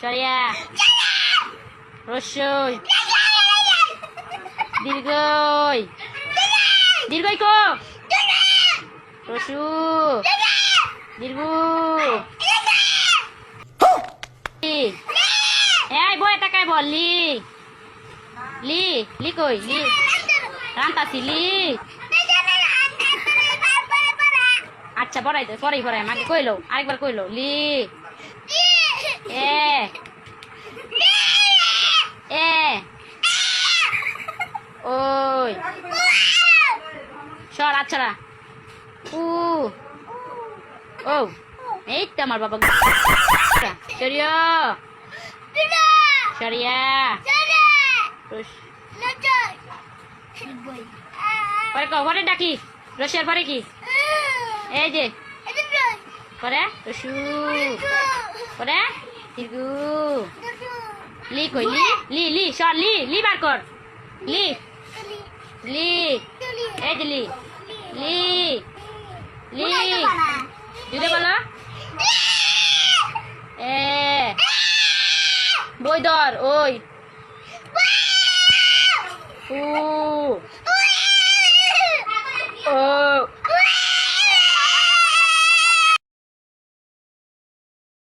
সরিয়া। রসই দীর্ঘই। দীর্ঘই কো রসু দীর্ঘ। এই বই তাকাই বল লি লি লি কই লি রান্তাছি লি আচ্ছা পড়াই তো পরেই পড়াই। আমাকে কইলো, আরেকবার কইলো লি এ ওই সর আচ্ছা উ। ও, এই তো আমার বাবা সরিয়া। সরিয়া। পরে কো পরে ডাকি? রসিয়ার পরে কি? এই যে। পরে? রসু। পরে? তিরগু লি কই? লি লি লি, সর, লি লি বার কর। লি। লি। এই যে লি। লি। লি। জুড়ে বলো। এ। বই ধর ওই। উ।